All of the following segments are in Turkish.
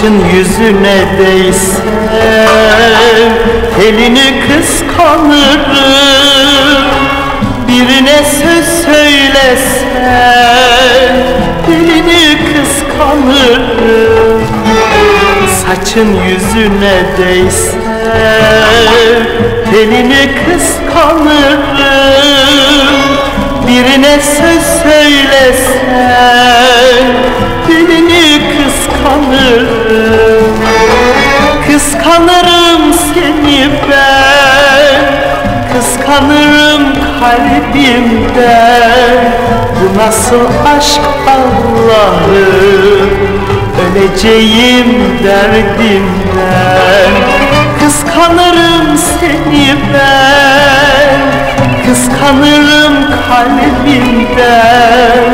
Saçın yüzüne değse Elini kıskanırım. Birine söz söylesen Elini kıskanırım. Saçın yüzüne değse Elini kıskanırım. Birine söz söylesen Dilini Kalbimden Bu nasıl aşk Allah'ım Öleceğim derdimden Kıskanırım seni ben. Kıskanırım kalbimden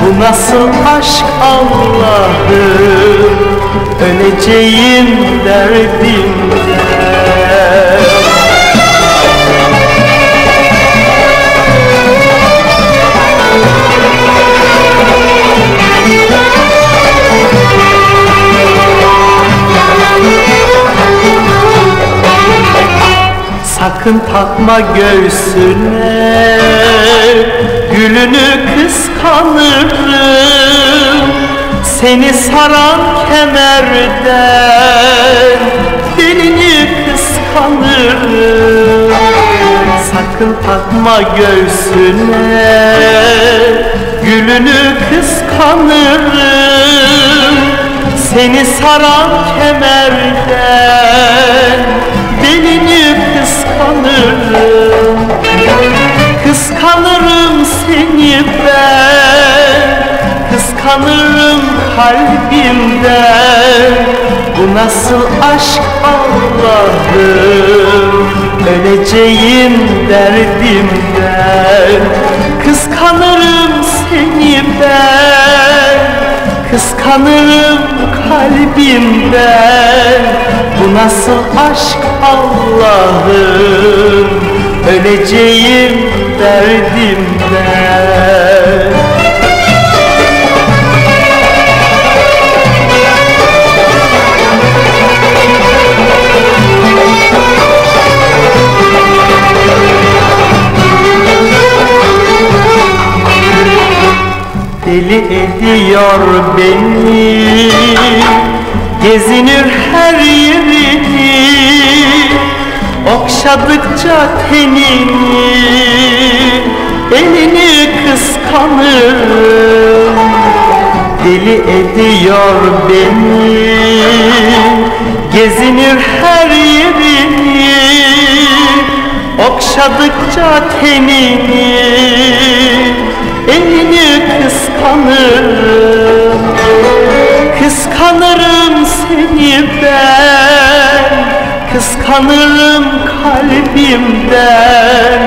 Bu nasıl aşk Allah'ım Öleceğim derdimden Sakın takma göğsüne. Gülünü kıskanırım Seni saran kemerden. Belini kıskanırım Sakın takma göğsüne. Gülünü kıskanırım Seni saran kemerden Kıskanırım kalbimden Bu nasıl aşk Allah'ım Öleceğim derdimden Kıskanırım seni ben. Kıskanırım kalbimden Bu nasıl aşk Allah'ım Öleceğim derdimden Deli ediyor beni. Gezinir her yerini Okşadıkça tenini. Elini kıskanırım Deli ediyor beni. Gezinir her yerini Okşadıkça tenini kıskanırım Kıskanırım seni ben. Kıskanırım kalbimden.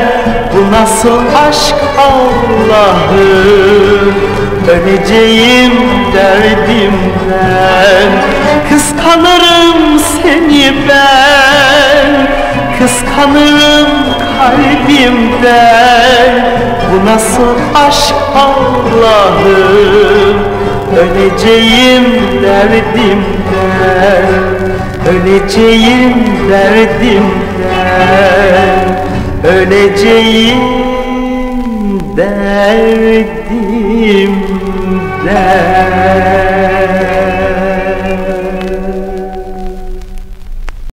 Bu nasıl aşk Allah'ım Öleceğim derdimden. Kıskanırım seni ben. Kıskanırım kalbimden nasıl aşk Allah'ım Öleceğim derdimden Öleceğim derdimden Öleceğim derdimden